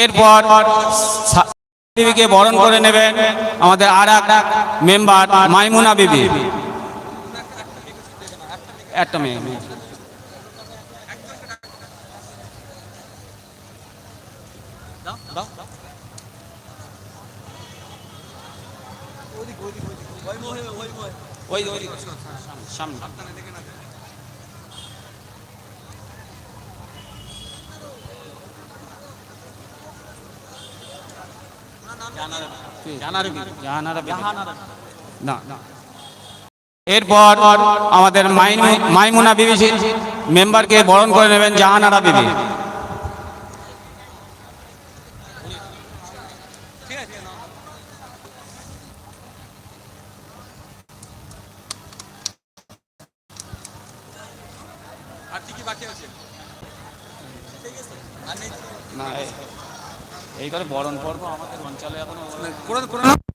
এরপর বিবিকে বরণ করে নেবেন আমাদের আর এক মেম্বার মাইমুনা বিবি একটা মেয়ে। ওই ওই সামনে। এরপর আমাদের মাইমুনা বিবি মেম্বারকে বরণ করে নেবেন জাহানারা বিবি। না এই- এই করে বরণ পর্ব আমাদের অঞ্চলে এখনও। যারা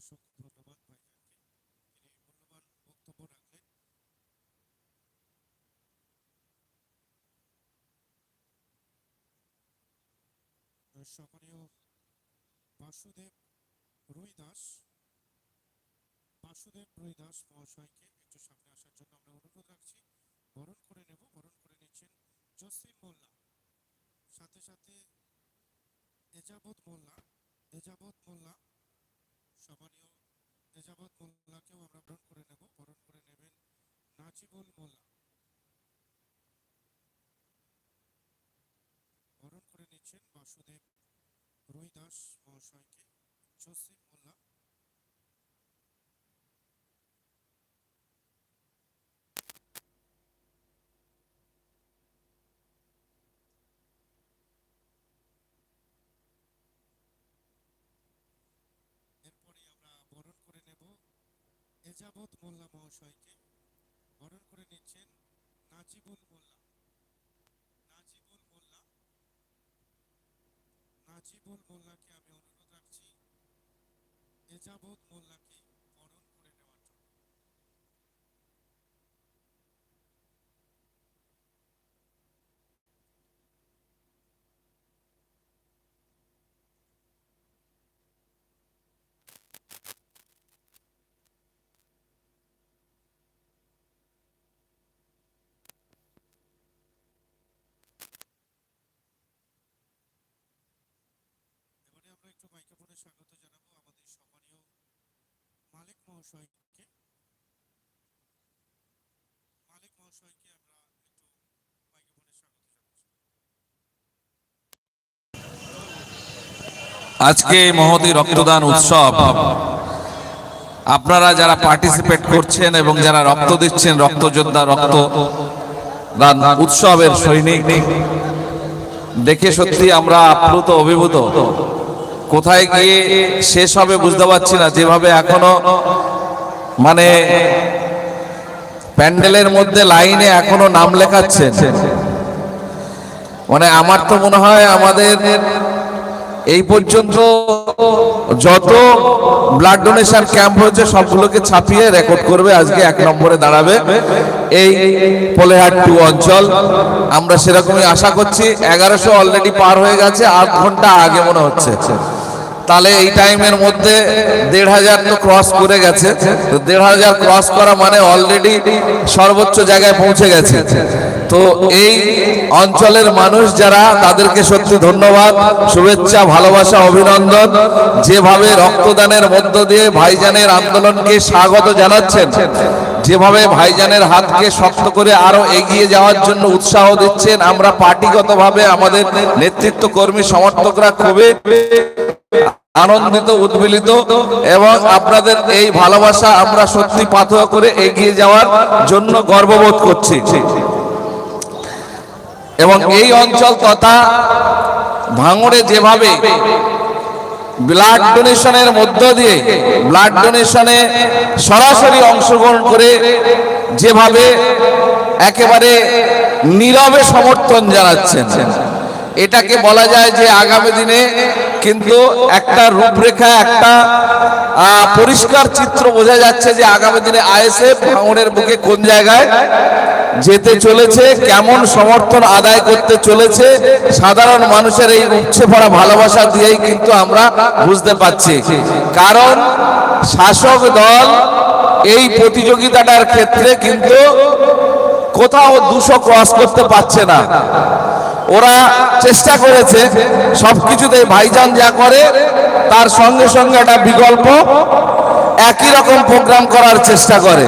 অসংখ্য ধন্যবাদ ভাইজানকে তিনি মূল্যবান বক্তব্য রাখলেন। সম্মানীয় বাসুদেব রুই দাস বাসুদেব রুই মহাশয়কে একটু সামনে আসার জন্য আমরা অনুরোধ রাখছি। বরণ করে নেব। বরণ করে নিচ্ছেন জসিম মোল্লা। সাথে সাথে এজাবত মোল্লা। এজাবত মোল্লা সম্মানীয় মোল্লাকেও আমরা বরণ করে নেব, বরণ করে নেবেন নাজিবুল মোল্লা। বরণ করে নিচ্ছেন বাসুদেব রুই দাস মহাশয়কে। জসিম মোল্লা এরপরে আমরা বরণ করে নেব এজাবত মোল্লা মহাশয়কে বরণ করে নিচ্ছেন নাজিবুল মোল্লা। নাজিবুল মোল্লা। নাজিবুল মোল্লাকে আমি অনুরোধ রাখছি এজাবত মোল্লাকে বরণ করে নেওয়ার জন্য এবারে আমরা একটু মাইক্রোফোনে স্বাগত জানাব আমাদের সম্মানীয় মালিক মহাশয়কে মালিক মহাশয়কে আমরা একটু মাইক্রোফোনে স্বাগত জানাচ্ছি আজকে মহতি রক্তদান উৎসব, আপনারা যারা পার্টিসিপেট করছেন এবং যারা রক্ত দিচ্ছেন রক্ত দান উৎসবের সৈনিক, দেখে সত্যি আমরা আপ্লুত, অভিভূত। কোথায় গিয়ে শেষ হবে বুঝতে পারছি না। যেভাবে এখনও মানে প্যান্ডেলের মধ্যে লাইনে এখনও নাম লেখাচ্ছেন। মানে আমার তো মনে হয় আমাদের এই পর্যন্ত যত ব্লাড ডোনেশন ক্যাম্প হয়েছে, সবগুলোকে ছাপিয়ে রেকর্ড করবে। আজকে এক নম্বরে দাঁড়াবে এই পোলেহাট টু অঞ্চল। আমরা সেরকমই আশা করছি। এগারোশো অলরেডি পার হয়ে গেছে, আধ ঘণ্টা আগে মনে হচ্ছে। তাহলে এই টাইমের মধ্যে দেড় হাজার তো ক্রস করে গেছে। তো দেড় হাজার ক্রস করা মানে অলরেডি সর্বোচ্চ জায়গায় পৌঁছে গেছে। তো এই অঞ্চলের মানুষ যারা, তাদেরকে সত্যি ধন্যবাদ, শুভেচ্ছা, ভালোবাসা, অভিনন্দন। যেভাবে রক্তদানের মধ্য দিয়ে ভাইজানের আন্দোলনকে স্বাগত জানাচ্ছেন, যেভাবে ভাইজানের হাতকে শক্ত করে আরও এগিয়ে যাওয়ার জন্য উৎসাহ দিচ্ছেন, আমরা পার্টিগতভাবে আমাদের নেতৃত্ব কর্মী সমর্থকরা খুবই আনন্দিত, উদ্বেলিত এবং আপনাদের এই ভালোবাসা আমরা সত্যি পাথর করে এগিয়ে যাওয়ার জন্য গর্ববোধ করছি। এবং এই অঞ্চল তথা ভাঙড়ে যেভাবে ব্লাড ডোনেশনের মধ্য দিয়ে, ব্লাড ডোনেশনে সরাসরি অংশগ্রহণ করে যেভাবে একেবারে নীরবে সমর্থন জানাচ্ছেন। এটাকে বলা যায় যে আগামী দিনে কিন্তু একটা রূপরেখা একটা পরিষ্কার চিত্র বোঝা যাচ্ছে যে আগামী দিনে আইএসএফ ভাঙনের বুকে কোন জায়গায় যেতে চলেছে কেমন সমর্থন আদায় করতে চলেছে সাধারণ মানুষের এই উচ্ছে পড়া ভালোবাসা দিয়েই কিন্তু আমরা বুঝতে পারছি। কারণ শাসক দল এই প্রতিযোগিতাটার ক্ষেত্রে কিন্তু কোথাও দুশো ক্রস করতে পারছে না। ওরা চেষ্টা করেছে সবকিছুতে ভাইজান যা করে, তার সঙ্গে সঙ্গে একটা বিকল্প, একই রকম প্রোগ্রাম করার চেষ্টা করে।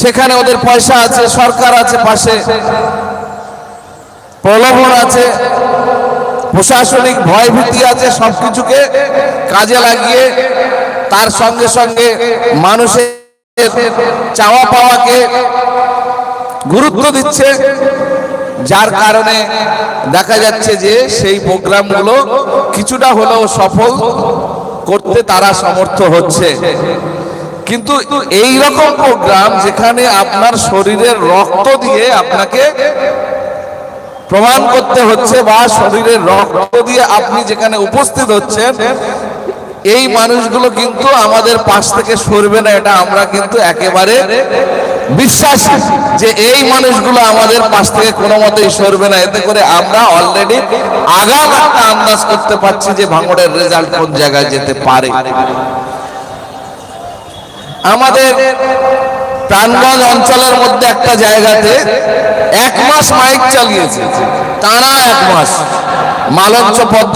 সেখানে ওদের পয়সা আছে, সরকার আছে পাশে, প্রলোভন আছে, প্রশাসনিক ভয়ভীতি আছে সব কিছুকে কাজে লাগিয়ে, তার সঙ্গে সঙ্গে মানুষের চাওয়া পাওয়াকে গুরুত্ব দিচ্ছে। যার কারণে দেখা যাচ্ছে যে সেই প্রোগ্রামগুলো কিছুটা হলেও সফল করতে তারা সমর্থ হচ্ছে। কিন্তু এই রকম প্রোগ্রাম যেখানে আপনার শরীরের রক্ত দিয়ে আপনাকে প্রমাণ করতে হচ্ছে বা শরীরের রক্ত দিয়ে আপনি যেখানে উপস্থিত হচ্ছেন, এই মানুষগুলো কিন্তু আমাদের পাশ থেকে সরবে না, এটা আমরা কিন্তু একেবারে বিশ্বাসী যে এই মানুষগুলো আমাদের পাশ থেকে কোনো মতেই সরবে না। এতে করে আমরা অলরেডি আগাম একটা আন্দাজ করতে পারছি যে ভাঙড়ের রেজাল্ট কোন জায়গায় যেতে পারে। আমাদের প্রাণগঞ্জ অঞ্চলের মধ্যে একটা জায়গাতে এক মাস মাইক চালিয়েছে। টানা এক মাস। মালঞ্চ পদ্ম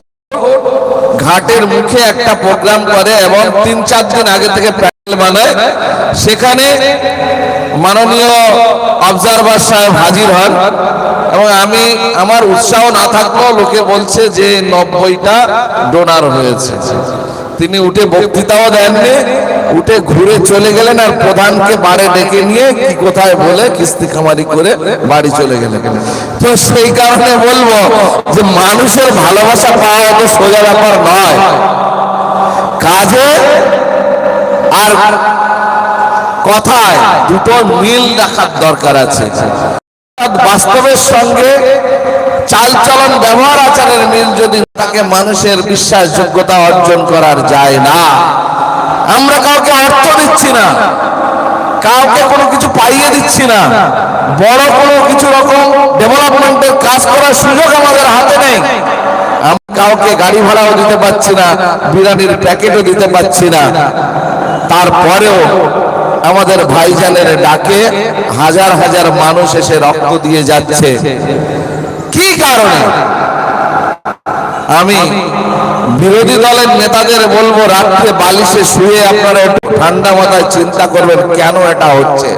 ঘাটের মুখে একটা প্রোগ্রাম করে এবং তিন চার দিন আগে থেকে প্যানেল বানায়। সেখানে মাননীয় অবজারভার সাহেব হাজির হন এবং আমি আমার উৎসাহ না থাকলেও লোকে বলছে যে নব্বইটা ডোনার হয়েছে। তিনি উঠে বক্তৃতাও দেননি, উঠে ঘুরে চলে গেলেন আর প্রধানকে বাড়ি ডেকে নিয়ে কি কোথায় বলে কিস্তি খামারি করে বাড়ি চলে গেলেন। তো সেই কারণে বলব যে মানুষের ভালোবাসা পাওয়া অত সোজা ব্যাপার নয়। কাজে আর কথায় দুটো মিল রাখার দরকার আছে। বাস্তবের সঙ্গে চালচলন ব্যবহার আচারের মিল যদি তাকে মানুষের বিশ্বাসযোগ্যতা অর্জন করার যায় না। আমরা কাউকে অর্থ দিচ্ছি না, কাউকে কোনো কিছু পাইয়ে দিচ্ছি না। বড় কোনো কিছু রকম ডেভেলপমেন্টের কাজ করার সুযোগ আমাদের হাতে নেই। কাউকে গাড়ি ভাড়াও দিতে পারছি না, বিরিয়ানির প্যাকেটও দিতে পারছি না। তারপরেও আমাদের ভাইজানের ডাকে হাজার হাজার মানুষ এসে রক্ত দিয়ে যাচ্ছে। কি কারণে? আমি বিরোধী দলের নেতাদের বলব, রাত্রে বালিশে শুয়ে আপনারা একটু ঠান্ডা মাথায় চিন্তা করবেন, কেন এটা হচ্ছে?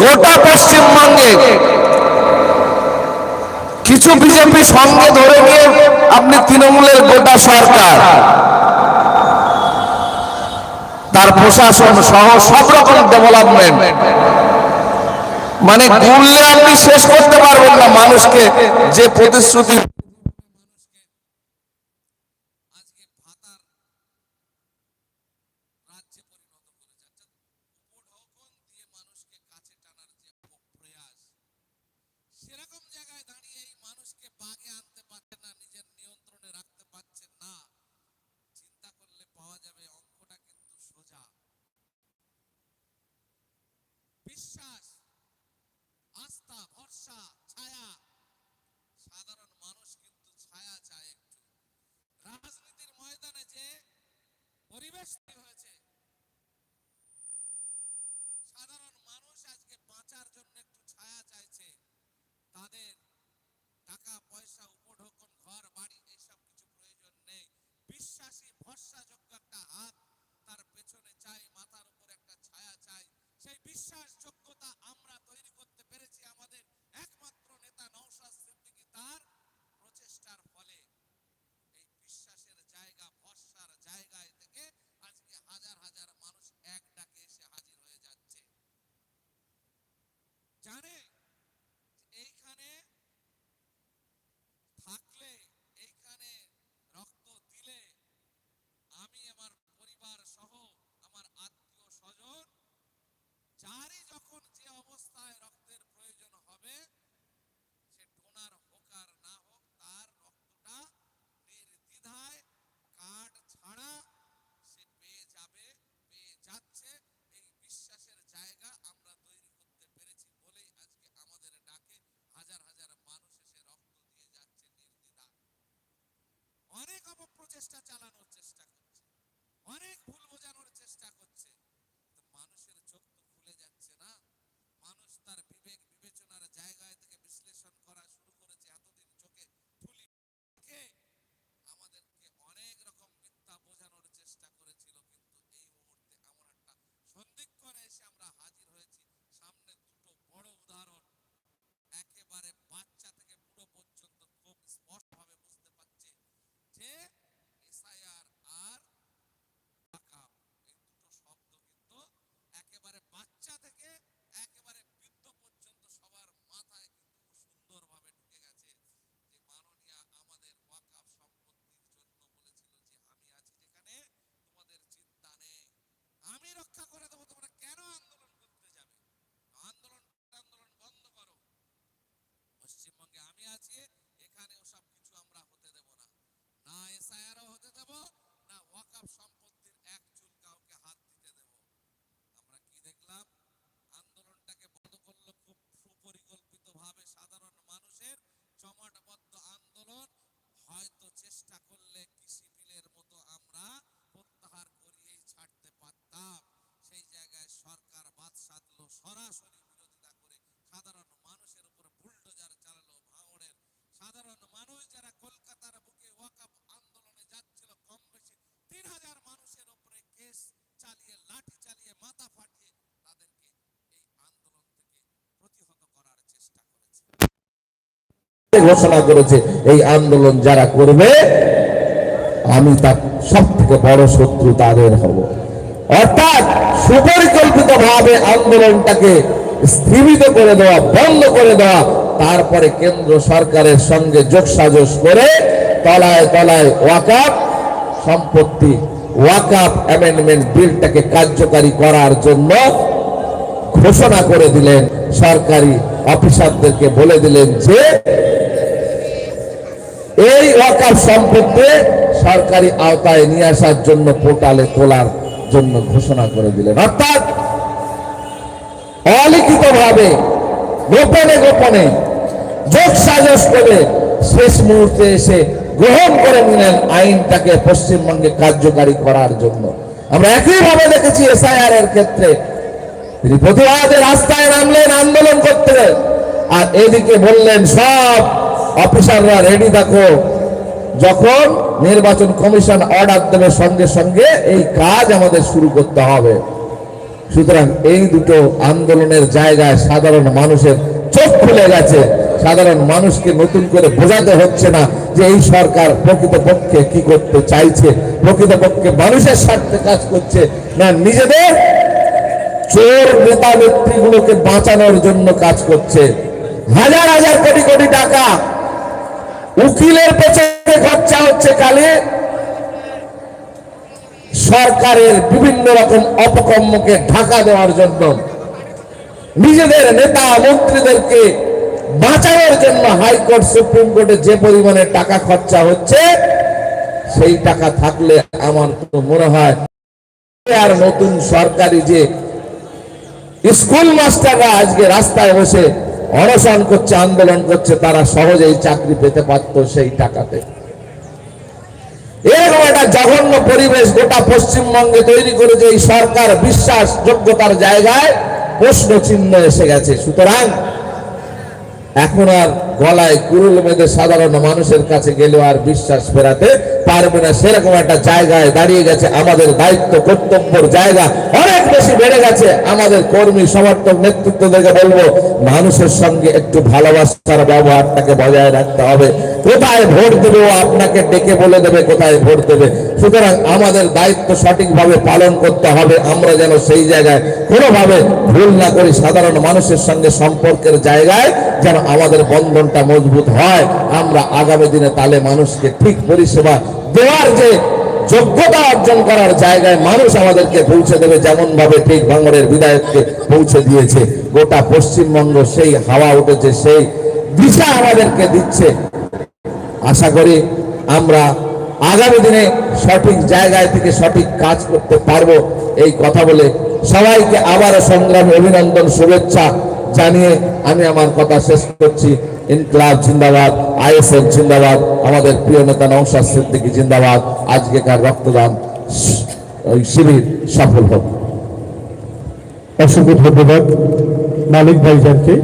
গোটা পশ্চিমবঙ্গে কিছু বিজেপি সঙ্গে ধরে নিয়ে আপনি তৃণমূলের গোটা সরকার। তার প্রশাসন সহ সব রকম ডেভেলপমেন্ট মানে ঘুরলে আপনি শেষ করতে পারবেন না মানুষকে যে প্রতিশ্রুতি ঘোষণা করেছে, এই আন্দোলন যারা করবে, আমি তার সব থেকে বড় শত্রু তাদের হব। অর্থাৎ সুপরিকল্পিত ভাবে আন্দোলনটাকে স্থিমিত করে দেওয়া, বন্ধ করে দেওয়া, তারপরে কেন্দ্র সরকারের সঙ্গে যোগসাজশ করে তলায় তলায় ওয়াকাপ সম্পত্তি ওয়াকাপ অ্যামেন্ডমেন্ট বিলটাকে কার্যকারী করার জন্য ঘোষণা করে দিলেন সরকারি অফিসারদেরকে বলে দিলেন যে ওয়াকাফ সম্পত্তি সরকারি আওতায় নিয়ে আসার জন্য পোর্টালে তোলার জন্য ঘোষণা করে দিলেন। অর্থাৎ অলিখিত ভাবে গোপনে গোপনে যোগ সাজস করে শেষ মুহূর্তে এসে গ্রহণ করে নিলেন আইনটাকে পশ্চিমবঙ্গে কার্যকারী করার জন্য। আমরা একইভাবে দেখেছি এসআইআর এর ক্ষেত্রে তিনি প্রতিবাদে রাস্তায় নামলেন, আন্দোলন করতে। আর এদিকে বললেন, সব অফিসাররা রেডি থাকো যখন নির্বাচন কমিশন অর্ডার দেবে সঙ্গে সঙ্গে, এই কাজ আমাদের শুরু করতে হবে। সুতরাং এই দুটো আন্দোলনের জায়গায় সাধারণ মানুষের চোখ খুলে গেছে। সাধারণ মানুষকে নতুন করে বোঝাতে হচ্ছে না যে এই সরকার প্রকৃতপক্ষে কি করতে চাইছে, প্রকৃতপক্ষে মানুষের স্বার্থে কাজ করছে না নিজেদের চোর নেতা নেত্রীগুলোকে বাঁচানোর জন্য কাজ করছে। হাজার হাজার কোটি কোটি টাকা উকিলের পেছনে খরচা হচ্ছে কালে, সরকারের বিভিন্ন রকম অপকর্মকে ঢাকা দেওয়ার জন্য, নিজেদের নেতা, মন্ত্রীদেরকে বাঁচানোর জন্য হাইকোর্ট, সুপ্রিম কোর্টে যে পরিমাণে টাকা খরচা হচ্ছে, সেই টাকা থাকলে আমার তো মনে হয় আর নতুন সরকারি যে স্কুল মাস্টাররা আজকে রাস্তায় বসে অনশন করছে, আন্দোলন করছে, তারা সহজেই চাকরি পেতে পারত সেই টাকাতে। এরকম একটা জঘন্য পরিবেশ গোটা পশ্চিমবঙ্গে তৈরি করেছে, এই সরকার বিশ্বাস যোগ্যতার জায়গায় প্রশ্ন চিহ্ন এসে গেছে। সুতরাং এখন আর গলায় কুরুল মেয়েদের সাধারণ মানুষের কাছে গেলেও আর বিশ্বাস ফেরাতে পারবে না। সেরকম একটা জায়গায় দাঁড়িয়ে গেছে আমাদের দায়িত্ব, কর্তব্যের জায়গা। অনেক বেশি বেড়ে গেছে। আমাদের কর্মী, সমর্থক, নেতৃত্ব থেকে বলব, মানুষের সঙ্গে একটু ভালোবাসার ব্যবহারটাকে বজায় রাখতে হবে। কোথায় ভোট দেবে ও আপনাকে ডেকে বলে দেবে, কোথায় ভোট দেবে? সুতরাং আমাদের দায়িত্ব সঠিকভাবে পালন করতে হবে। আমরা যেন সেই জায়গায় কোনোভাবে ভুল না করি। সাধারণ মানুষের সঙ্গে সম্পর্কের জায়গায় যেন আমাদের বন্ধনটা মজবুত হয়, আমরা আগামী দিনে তাহলে মানুষকে ঠিক পরিষেবা দেওয়ার যে যোগ্যতা অর্জন করার জায়গায় মানুষ আমাদেরকে পৌঁছে দেবে যেমন ভাবে ঠিক ভাঙড়ের বিধায়ককে পৌঁছে দিয়েছে। গোটা পশ্চিমবঙ্গ সেই হাওয়া উঠেছে, সেই দিশা আমাদেরকে দিচ্ছে। আশা করি আমরা আগামী দিনে সঠিক জায়গায় থেকে সঠিক কাজ করতে পারব এই কথা বলে সবাইকে আবারও সংগ্রামী অভিনন্দন, শুভেচ্ছা জানিয়ে আমি আমার কথা শেষ করছি। ইনকলাব জিন্দাবাদ আইএসএফ জিন্দাবাদ, আমাদের প্রিয় নেতা নৌসাদ সিদ্দিকী জিন্দাবাদ। আজকেকার রক্তদান শিবির সফল হোক। অসংখ্য ধন্যবাদ। মালিক ভাইজানকে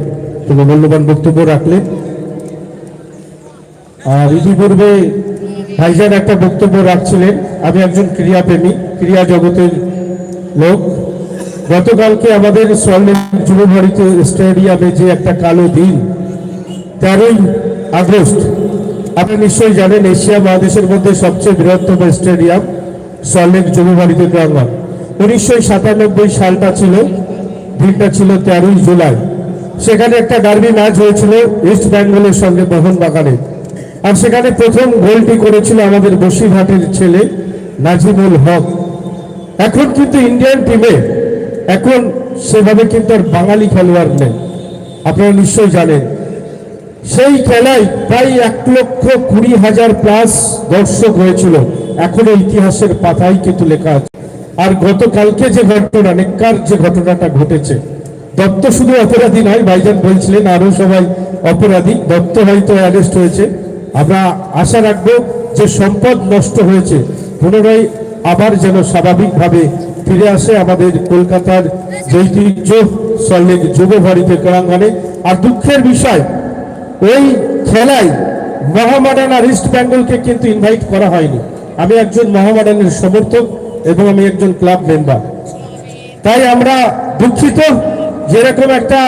তিনি মূল্যবান বক্তব্য রাখলেন আর ইতিপূর্বে ভাইজান একটা বক্তব্য রাখছিলেন, আমি একজন ক্রীড়াপ্রেমী, ক্রীড়া জগতের লোক। গতকালকে আমাদের সোয়ালের যুব ভারতী স্টেডিয়ামে যে একটা কালো দিন তেরোই আগস্ট। আপনি নিশ্চয়ই জানেন, এশিয়া মহাদেশের মধ্যে সবচেয়ে বৃহত্তম স্টেডিয়াম সল্টলেক যুব ভারতী প্রাঙ্গণ। উনিশশো সাতানব্বই সালটা ছিল, দিনটা ছিল তেরোই জুলাই। সেখানে একটা ডার্বি ম্যাচ হয়েছিল ইস্ট বেঙ্গলের সঙ্গে মোহনবাগানে। আর সেখানে প্রথম গোলটি করেছিল আমাদের বসিরহাটের ছেলে নাজিমুল হক। এখন কিন্তু ইন্ডিয়ান টিমে এখন সেভাবে কিন্তু আর বাঙালি খেলোয়াড় নেই। আপনারা নিশ্চয়ই জানেন সেই খেলায় প্রায় এক লক্ষ কুড়ি হাজার প্লাস দর্শক হয়েছিল। এখনও ইতিহাসের পাতায় কিন্তু লেখা আছে। আর গতকালকে যে ঘটনা, নেককার যে ঘটনাটা ঘটেছে, দত্ত শুধু অপরাধী নয়, ভাইজান বলছিলেন আরও সবাই অপরাধী। দত্ত হয়তো অ্যারেস্ট হয়েছে। আমরা আশা রাখব যে সম্পদ নষ্ট হয়েছে, পুনরায় আবার যেন স্বাভাবিকভাবে ফিরে আসে আমাদের কলকাতার যে ঐতিহ্য সল্লেক যুব ভারতী ক্রীড়াঙ্গনে। আর দুঃখের বিষয় ওই খেলায় মহামাডান আর ইস্ট বেঙ্গলকে কিন্তু ইনভাইট করা হয়নি। আমি একজন মহামাডানের সমর্থক এবং আমি একজন ক্লাব মেম্বার। তাই আমরা দুঃখিত যেরকম একটা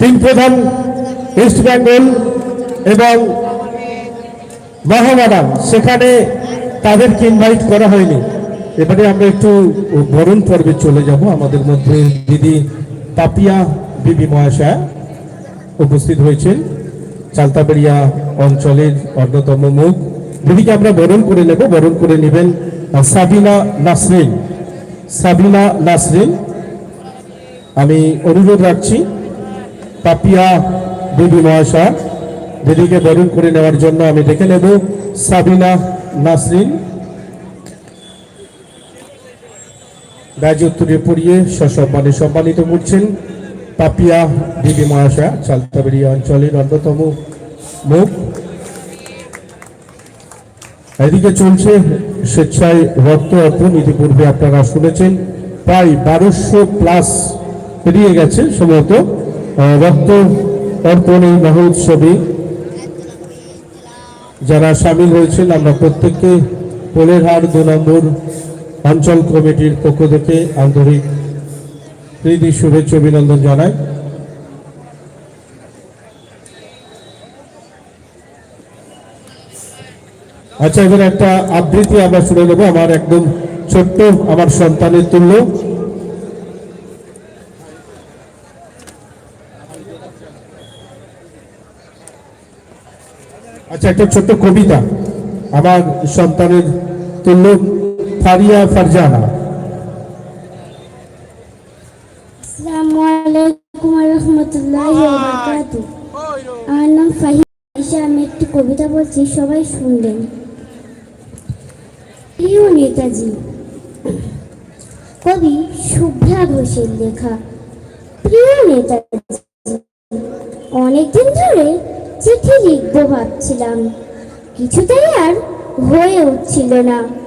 তিন প্রধান ইস্ট বেঙ্গল এবং মহামাডান, সেখানে তাদেরকে ইনভাইট করা হয়নি। এবারে আমরা একটু বরণ পর্বে চলে যাব। আমাদের মধ্যে দিদি পাপিয়া বিবি মহাশয়া। উপস্থিত হয়েছেন চালতাবেড়িয়া অঞ্চলের অন্যতম মুখ। দিদিকে আমরা বরণ করে নেব, বরণ করে নেবেন সাবিনা নাসরিন। সাবিনা নাসরিন, আমি অনুরোধ রাখছি, পাপিয়া বিবি মহাশয় দিদিকে বরণ করে নেওয়ার জন্য আমি ডেকে নেব সাবিনা নাসরিন। ব্যাজ উত্তরে পড়িয়ে সসম্মানে সম্মানিত করছেন পাপিয়া বিবি মহাশয়া, চালতাবেড়ি অঞ্চলের অন্যতম মুখ। এদিকে চলছে স্বেচ্ছায় রক্ত অর্পণ, ইতিপূর্বে আপনারা শুনেছেন, প্রায় বারোশো প্লাস পেরিয়ে গেছে সম্ভবত। রক্ত অর্পণ এই মহোৎসবে যারা সামিল হয়েছেন, আমরা প্রত্যেককে পোলেরহাট দু নম্বর অঞ্চল কমিটির পক্ষ থেকে আন্তরিক প্রীতি শুভেচ্ছা অভিনন্দন জানাই। আচ্ছা এবার একটা আবৃত্তি আমরা শুনে নেব, আমার একদম ছোট্ট, আমার সন্তানের তুল্য। আচ্ছা একটা ছোট্ট কবিতা, আমার সন্তানের তুল্য ফারিয়া ফারজানা। আসসালামু আলাইকুম রহমতুল্লাহ আমার নাম ফাহিম আমি একটি কবিতা বলছি সবাই শুনবেন। প্রিয় নেতাজি কবি শুভ্রা ঘোষের লেখা। প্রিয় নেতাজি অনেকদিন ধরে চিঠি লিখব ভাবছিলাম কিছুতেই আর হয়ে উঠছিল না।